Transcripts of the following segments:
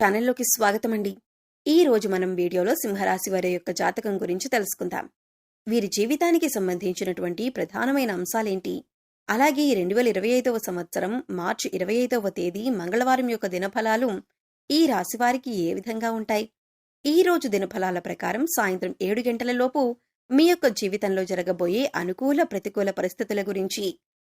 ఛానల్లోకి స్వాగతం అండి ఈ రోజు మనం వీడియోలో సింహరాశి వారి యొక్క జాతకం గురించి తెలుసుకుందాం. వీరి జీవితానికి సంబంధించినటువంటి ప్రధానమైన అంశాలేంటి? అలాగే రెండు వేల ఇరవై ఐదవ సంవత్సరం మార్చి ఇరవై ఐదవ తేదీ మంగళవారం యొక్క దినఫలాలు ఈ రాశివారికి ఏ విధంగా ఉంటాయి? ఈ రోజు దినఫలాల ప్రకారం సాయంత్రం ఏడు గంటల లోపు మీ యొక్క జీవితంలో జరగబోయే అనుకూల ప్రతికూల పరిస్థితుల గురించి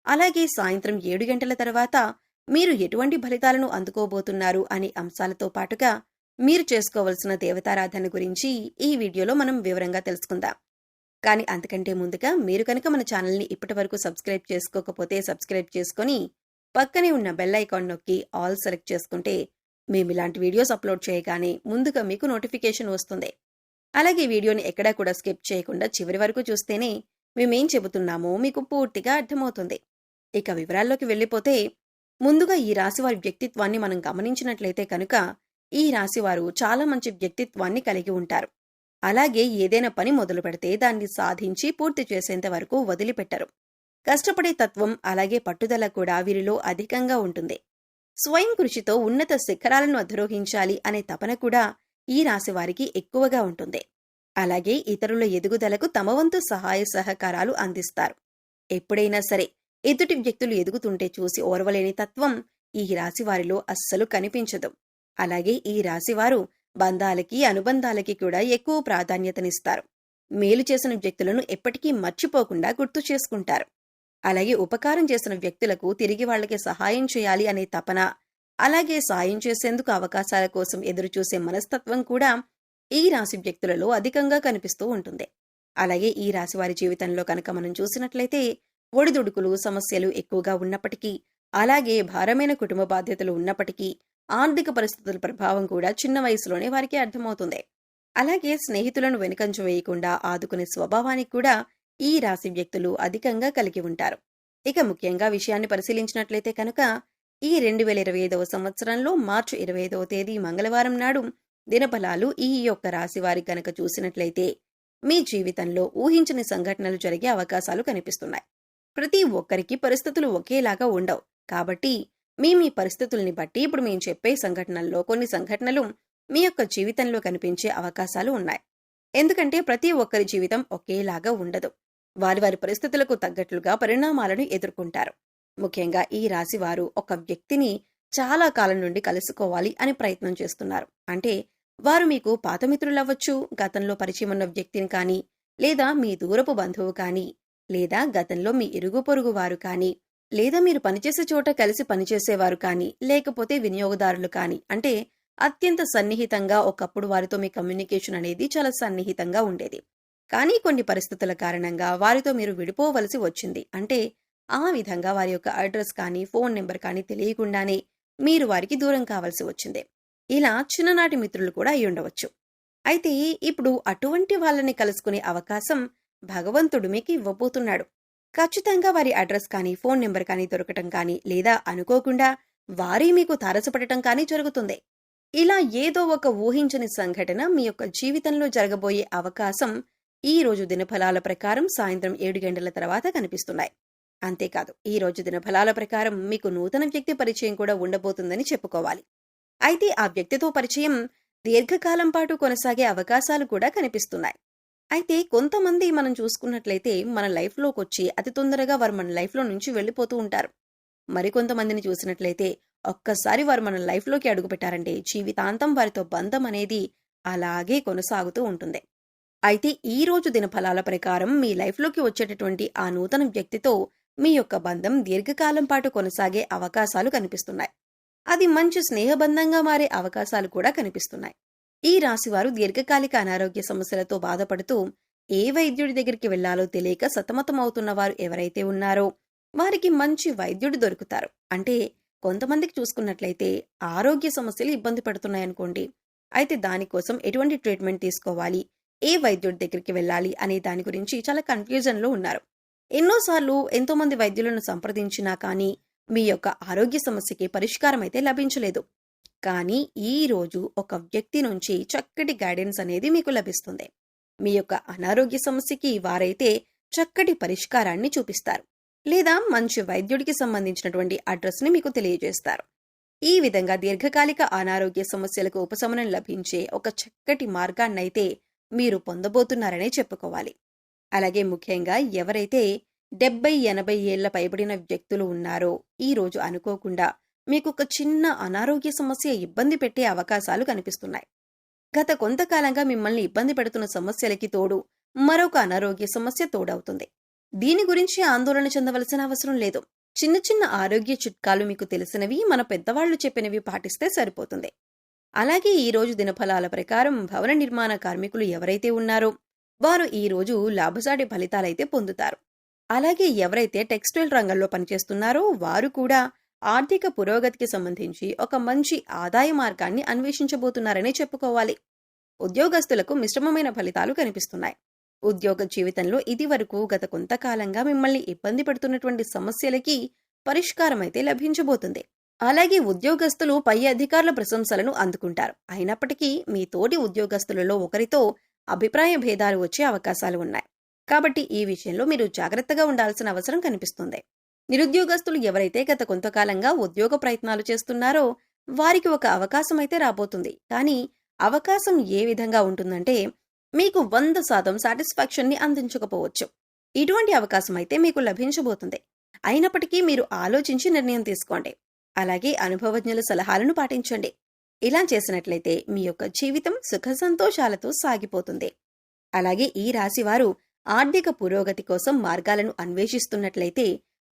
అలాగే సాయంత్రం ఏడు గంటల తర్వాత మీరు ఎటువంటి ఫలితాలను అందుకోబోతున్నారు అనే అంశాలతో పాటుగా మీరు చేసుకోవలసిన దేవతారాధన గురించి ఈ వీడియోలో మనం వివరంగా తెలుసుకుందాం. కానీ అంతకంటే ముందుగా మీరు కనుక మన ఛానల్ని ఇప్పటి వరకు సబ్స్క్రైబ్ చేసుకోకపోతే సబ్స్క్రైబ్ చేసుకొని పక్కనే ఉన్న బెల్ ఐకాన్ నొక్కి ఆల్ సెలెక్ట్ చేసుకుంటే మేము ఇలాంటి వీడియోస్ అప్లోడ్ చేయగానే ముందుగా మీకు నోటిఫికేషన్ వస్తుంది. అలాగే వీడియోని ఎక్కడా కూడా స్కిప్ చేయకుండా చివరి వరకు చూస్తేనే మేమేం చెబుతున్నామో మీకు పూర్తిగా అర్థమవుతుంది. ఇక వివరాల్లోకి వెళ్ళిపోతే ముందుగా ఈ రాశివారి వ్యక్తిత్వాన్ని మనం గమనించినట్లయితే కనుక ఈ రాశివారు చాలా మంచి వ్యక్తిత్వాన్ని కలిగి ఉంటారు. అలాగే ఏదైనా పని మొదలు పెడితే దాన్ని సాధించి పూర్తి చేసేంత వరకు వదిలిపెట్టరు. కష్టపడే తత్వం అలాగే పట్టుదల కూడా వీరిలో అధికంగా ఉంటుంది. స్వయం కృషితో ఉన్నత శిఖరాలను అధిరోహించాలి అనే తపన కూడా ఈ రాశివారికి ఎక్కువగా ఉంటుంది. అలాగే ఇతరుల ఎదుగుదలకు తమ వంతు సహాయ సహకారాలు అందిస్తారు. ఎప్పుడైనా సరే ఎదుటి వ్యక్తులు ఎదుగుతుంటే చూసి ఓర్వలేని తత్వం ఈ రాశివారిలో అస్సలు కనిపించదు. అలాగే ఈ రాశివారు బంధాలకి అనుబంధాలకి కూడా ఎక్కువ ప్రాధాన్యతనిస్తారు. మేలు చేసిన వ్యక్తులను ఎప్పటికీ మర్చిపోకుండా గుర్తు చేసుకుంటారు. అలాగే ఉపకారం చేసిన వ్యక్తులకు తిరిగి వాళ్ళకి సహాయం చేయాలి అనే తపన అలాగే సాయం చేసేందుకు అవకాశాల కోసం ఎదురుచూసే మనస్తత్వం కూడా ఈ రాశి వ్యక్తులలో అధికంగా కనిపిస్తూ ఉంటుంది. అలాగే ఈ రాశి వారి జీవితంలో కనుక మనం చూసినట్లయితే ఒడిదుడుకులు సమస్యలు ఎక్కువగా ఉన్నప్పటికీ అలాగే భారమైన కుటుంబ బాధ్యతలు ఉన్నప్పటికీ ఆర్థిక పరిస్థితుల ప్రభావం కూడా చిన్న వయసులోనే వారికి అర్థమవుతుంది. అలాగే స్నేహితులను వెనుకంచు వేయకుండా ఆదుకునే స్వభావానికి కూడా ఈ రాశి వ్యక్తులు అధికంగా కలిగి ఉంటారు. ఇక ముఖ్యంగా విషయాన్ని పరిశీలించినట్లయితే కనుక ఈ రెండు వేల ఇరవై ఐదవ సంవత్సరంలో మార్చి ఇరవై ఐదవ తేదీ మంగళవారం నాడు దినఫలాలు ఈ యొక్క రాశి వారి కనుక చూసినట్లయితే మీ జీవితంలో ఊహించని సంఘటనలు జరిగే అవకాశాలు కనిపిస్తున్నాయి. ప్రతి ఒక్కరికి పరిస్థితులు ఒకేలాగా ఉండవు. కాబట్టి మీ మీ పరిస్థితుల్ని బట్టి ఇప్పుడు మేము చెప్పే సంఘటనల్లో కొన్ని సంఘటనలు మీ యొక్క జీవితంలో కనిపించే అవకాశాలు ఉన్నాయి. ఎందుకంటే ప్రతి ఒక్కరి జీవితం ఒకేలాగా ఉండదు. వారి వారి పరిస్థితులకు తగ్గట్లుగా పరిణామాలను ఎదుర్కొంటారు. ముఖ్యంగా ఈ రాశి వారు ఒక వ్యక్తిని చాలా కాలం నుండి కలుసుకోవాలి అని ప్రయత్నం చేస్తున్నారు. అంటే వారు మీకు పాత మిత్రులవ్వచ్చు గతంలో పరిచయం ఉన్న వ్యక్తిని కానీ లేదా మీ దూరపు బంధువు కానీ లేదా గతంలో మీ ఇరుగు పొరుగు వారు కానీ లేదా మీరు పనిచేసే చోట కలిసి పనిచేసేవారు కానీ లేకపోతే వినియోగదారులు కానీ అంటే అత్యంత సన్నిహితంగా ఒకప్పుడు వారితో మీ కమ్యూనికేషన్ అనేది చాలా సన్నిహితంగా ఉండేది. కానీ కొన్ని పరిస్థితుల కారణంగా వారితో మీరు విడిపోవలసి వచ్చింది. అంటే ఆ విధంగా వారి యొక్క అడ్రస్ కానీ ఫోన్ నెంబర్ కానీ తెలియకుండానే మీరు వారికి దూరం కావలసి వచ్చింది. ఇలా చిన్ననాటి మిత్రులు కూడా అయి ఉండవచ్చు అయితే ఇప్పుడు అటువంటి వాళ్ళని కలుసుకునే అవకాశం భగవంతుడు మీకు ఇవ్వబోతున్నాడు. ఖచ్చితంగా వారి అడ్రస్ కానీ ఫోన్ నెంబర్ కానీ దొరకటం కానీ లేదా అనుకోకుండా వారే మీకు తారసపడటం కానీ జరుగుతుంది. ఇలా ఏదో ఒక ఊహించని సంఘటన మీ యొక్క జీవితంలో జరగబోయే అవకాశం ఈ రోజు దినఫలాల ప్రకారం సాయంత్రం ఏడు గంటల తర్వాత కనిపిస్తున్నాయి. అంతేకాదు ఈ రోజు దినఫలాల ప్రకారం మీకు నూతన వ్యక్తి పరిచయం కూడా ఉండబోతుందని చెప్పుకోవాలి. అయితే ఆ వ్యక్తితో పరిచయం దీర్ఘకాలం పాటు కొనసాగే అవకాశాలు కూడా కనిపిస్తున్నాయి. అయితే కొంతమంది మనం చూసుకున్నట్లయితే మన లైఫ్లోకి వచ్చి అతి తొందరగా వారు మన లైఫ్లో నుంచి వెళ్ళిపోతూ ఉంటారు. మరికొంతమందిని చూసినట్లయితే ఒక్కసారి వారు మన లైఫ్లోకి అడుగుపెట్టారంటే జీవితాంతం వారితో బంధం అనేది అలాగే కొనసాగుతూ ఉంటుంది. అయితే ఈ రోజు దినఫలాల ప్రకారం మీ లైఫ్లోకి వచ్చేటటువంటి ఆ నూతన వ్యక్తితో మీ యొక్క బంధం దీర్ఘకాలం పాటు కొనసాగే అవకాశాలు కనిపిస్తున్నాయి. అది మంచి స్నేహబంధంగా మారే అవకాశాలు కూడా కనిపిస్తున్నాయి. ఈ రాశివారు దీర్ఘకాలిక అనారోగ్య సమస్యలతో బాధపడుతూ ఏ వైద్యుడి దగ్గరికి వెళ్ళాలో తెలియక సతమతమవుతున్న వారు ఎవరైతే ఉన్నారో వారికి మంచి వైద్యుడు దొరుకుతారు. అంటే కొంతమందికి చూసుకున్నట్లయితే ఆరోగ్య సమస్యలు ఇబ్బంది పడుతున్నాయనుకోండి అయితే దానికోసం ఎటువంటి ట్రీట్మెంట్ తీసుకోవాలి? ఏ వైద్యుడి దగ్గరికి వెళ్ళాలి? అనే దాని గురించి చాలా కన్ఫ్యూజన్లో ఉన్నారు. ఎన్నోసార్లు ఎంతోమంది వైద్యులను సంప్రదించినా కానీ మీ యొక్క ఆరోగ్య సమస్యకి పరిష్కారం అయితే లభించలేదు. కానీ ఈ రోజు ఒక వ్యక్తి నుంచి చక్కటి గైడెన్స్ అనేది మీకు లభిస్తుంది. మీ యొక్క అనారోగ్య సమస్యకి వారైతే చక్కటి పరిష్కారాన్ని చూపిస్తారు. లేదా మంచి వైద్యుడికి సంబంధించినటువంటి అడ్రస్ని మీకు తెలియజేస్తారు. ఈ విధంగా దీర్ఘకాలిక అనారోగ్య సమస్యలకు ఉపశమనం లభించే ఒక చక్కటి మార్గాన్నైతే మీరు పొందబోతున్నారనే చెప్పుకోవాలి. అలాగే ముఖ్యంగా ఎవరైతే డెబ్బై ఎనభై ఏళ్ళ పైబడిన వ్యక్తులు ఉన్నారో ఈ రోజు అనుకోకుండా మీకు ఒక చిన్న అనారోగ్య సమస్య ఇబ్బంది పెట్టే అవకాశాలు కనిపిస్తున్నాయి. గత కొంతకాలంగా మిమ్మల్ని ఇబ్బంది పెడుతున్న సమస్యలకి తోడు మరొక అనారోగ్య సమస్య తోడవుతుంది. దీని గురించి ఆందోళన చెందవలసిన అవసరం లేదు. చిన్న చిన్న ఆరోగ్య చిట్కాలు మీకు తెలిసినవి మన పెద్దవాళ్ళు చెప్పినవి పాటిస్తే సరిపోతుంది. అలాగే ఈ రోజు దినఫలాల ప్రకారం భవన నిర్మాణ కార్మికులు ఎవరైతే ఉన్నారో వారు ఈ రోజు లాభసాటి ఫలితాలైతే పొందుతారు. అలాగే ఎవరైతే టెక్స్టైల్ రంగంలో పనిచేస్తున్నారో వారు కూడా ఆర్థిక పురోగతికి సంబంధించి ఒక మంచి ఆదాయ మార్గాన్ని అన్వేషించబోతున్నారనే చెప్పుకోవాలి. ఉద్యోగస్తులకు మిశ్రమమైన ఫలితాలు కనిపిస్తున్నాయి. ఉద్యోగ జీవితంలో ఇది వరకు గత కొంతకాలంగా మిమ్మల్ని ఇబ్బంది పెడుతున్నటువంటి సమస్యలకి పరిష్కారం అయితే లభించబోతుంది. అలాగే ఉద్యోగస్తులు పై అధికారుల ప్రశంసలను అందుకుంటారు. అయినప్పటికీ మీ తోటి ఉద్యోగస్తులలో ఒకరితో అభిప్రాయ భేదాలు వచ్చే అవకాశాలు ఉన్నాయి. కాబట్టి ఈ విషయంలో మీరు జాగ్రత్తగా ఉండాల్సిన అవసరం కనిపిస్తుంది. నిరుద్యోగస్తులు ఎవరైతే గత కొంతకాలంగా ఉద్యోగ ప్రయత్నాలు చేస్తున్నారో వారికి ఒక అవకాశం అయితే రాబోతుంది. కానీ అవకాశం ఏ విధంగా ఉంటుందంటే మీకు వంద శాతం సాటిస్ఫాక్షన్ని అందించకపోవచ్చు. ఇటువంటి అవకాశం అయితే మీకు లభించబోతుంది. అయినప్పటికీ మీరు ఆలోచించి నిర్ణయం తీసుకోండి. అలాగే అనుభవజ్ఞుల సలహాలను పాటించండి. ఇలా చేసినట్లయితే మీ యొక్క జీవితం సుఖ సంతోషాలతో సాగిపోతుంది. అలాగే ఈ రాశివారు ఆర్థిక పురోగతి కోసం మార్గాలను అన్వేషిస్తున్నట్లయితే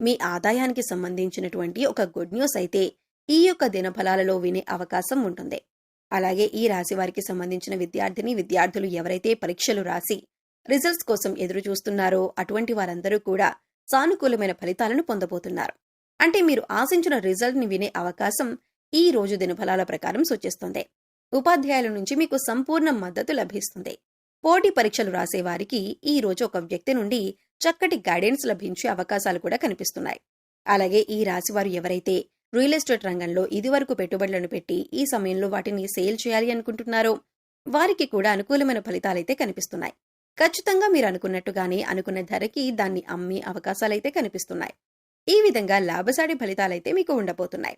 మీ ఆదాయానికి సంబంధించినటువంటి ఒక గుడ్ న్యూస్ అయితే ఈ యొక్క దినఫలాలలో వినే అవకాశం ఉంటుంది. అలాగే ఈ రాశి వారికి సంబంధించిన విద్యార్థిని విద్యార్థులు ఎవరైతే పరీక్షలు రాసి రిజల్ట్స్ కోసం ఎదురు చూస్తున్నారో అటువంటి వారందరూ కూడా సానుకూలమైన ఫలితాలను పొందబోతున్నారు. అంటే మీరు ఆశించిన రిజల్ట్ని వినే అవకాశం ఈ రోజు దినఫలాల ప్రకారం సూచిస్తుంది. ఉపాధ్యాయుల నుంచి మీకు సంపూర్ణ మద్దతు లభిస్తుంది. పోటీ పరీక్షలు రాసేవారికి ఈ రోజు ఒక వ్యక్తి నుండి చక్కటి గైడెన్స్ లభించే అవకాశాలు కూడా కనిపిస్తున్నాయి. అలాగే ఈ రాశివారు ఎవరైతే రియల్ ఎస్టేట్ రంగంలో ఇదివరకు పెట్టుబడులను పెట్టి ఈ సమయంలో వాటిని సేల్ చేయాలి అనుకుంటున్నారో వారికి కూడా అనుకూలమైన ఫలితాలైతే కనిపిస్తున్నాయి. ఖచ్చితంగా మీరు అనుకున్నట్టుగానే అనుకున్న ధరకి దాన్ని అమ్మే అవకాశాలైతే కనిపిస్తున్నాయి. ఈ విధంగా లాభసాటి ఫలితాలైతే మీకు ఉండబోతున్నాయి.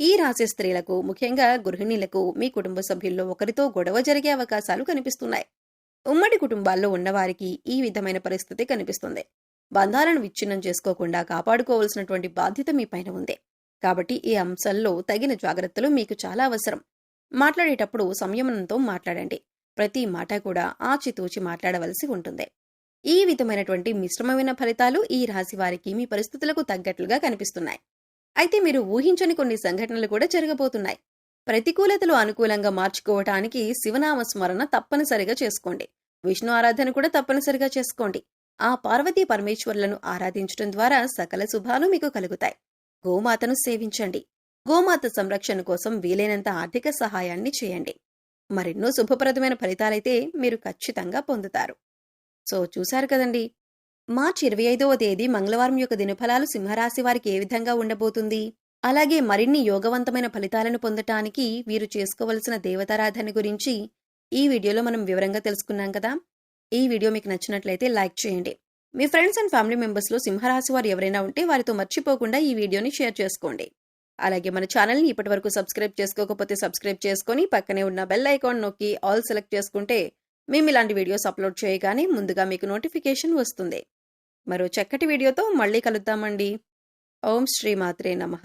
ఈ రాశి స్త్రీలకు ముఖ్యంగా గృహిణీలకు మీ కుటుంబ సభ్యుల్లో ఒకరితో గొడవ జరిగే అవకాశాలు కనిపిస్తున్నాయి. ఉమ్మడి కుటుంబాల్లో ఉన్నవారికి ఈ విధమైన పరిస్థితి కనిపిస్తుంది. బంధాలను విచ్ఛిన్నం చేసుకోకుండా కాపాడుకోవాల్సినటువంటి బాధ్యత మీ పైన ఉంది. కాబట్టి ఈ అంశంలో తగిన జాగ్రత్తలు మీకు చాలా అవసరం. మాట్లాడేటప్పుడు సంయమనంతో మాట్లాడండి. ప్రతి మాట కూడా ఆచితూచి మాట్లాడవలసి ఉంటుంది. ఈ విధమైనటువంటి మిశ్రమమైన ఫలితాలు ఈ రాశి వారికి మీ పరిస్థితులకు తగ్గట్లుగా కనిపిస్తున్నాయి. అయితే మీరు ఊహించని కొన్ని సంఘటనలు కూడా జరగబోతున్నాయి. ప్రతికూలతలు అనుకూలంగా మార్చుకోవటానికి శివనామ స్మరణ తప్పనిసరిగా చేసుకోండి. విష్ణు ఆరాధన కూడా తప్పనిసరిగా చేసుకోండి. ఆ పార్వతీ పరమేశ్వర్లను ఆరాధించడం ద్వారా సకల శుభాలు మీకు కలుగుతాయి. గోమాతను సేవించండి. గోమాత సంరక్షణ కోసం వీలైనంత ఆర్థిక సహాయాన్ని చేయండి. మరెన్నో శుభప్రదమైన ఫలితాలైతే మీరు ఖచ్చితంగా పొందుతారు. సో చూశారు కదండి! మార్చి ఇరవై ఐదవ తేదీ మంగళవారం యొక్క దినఫలాలు సింహరాశి వారికి ఏ విధంగా ఉండబోతుంది? అలాగే మరిన్ని యోగవంతమైన ఫలితాలను పొందటానికి వీరు చేసుకోవలసిన దేవతారాధన గురించి ఈ వీడియోలో మనం వివరంగా తెలుసుకున్నాం కదా. ఈ వీడియో మీకు నచ్చినట్లయితే లైక్ చేయండి. మీ ఫ్రెండ్స్ అండ్ ఫ్యామిలీ మెంబర్స్లో సింహరాశి వారు ఎవరైనా ఉంటే వారితో మర్చిపోకుండా ఈ వీడియోని షేర్ చేసుకోండి. అలాగే మన ఛానల్ని ఇప్పటి వరకు సబ్స్క్రైబ్ చేసుకోకపోతే సబ్స్క్రైబ్ చేసుకొని పక్కనే ఉన్న బెల్ ఐకాన్ నొక్కి ఆల్ సెలెక్ట్ చేసుకుంటే మేము ఇలాంటి వీడియోస్ అప్లోడ్ చేయగానే ముందుగా మీకు నోటిఫికేషన్ వస్తుంది. మరో చక్కటి వీడియోతో మళ్ళీ కలుద్దామండి. ఓం శ్రీ మాత్రే నమః.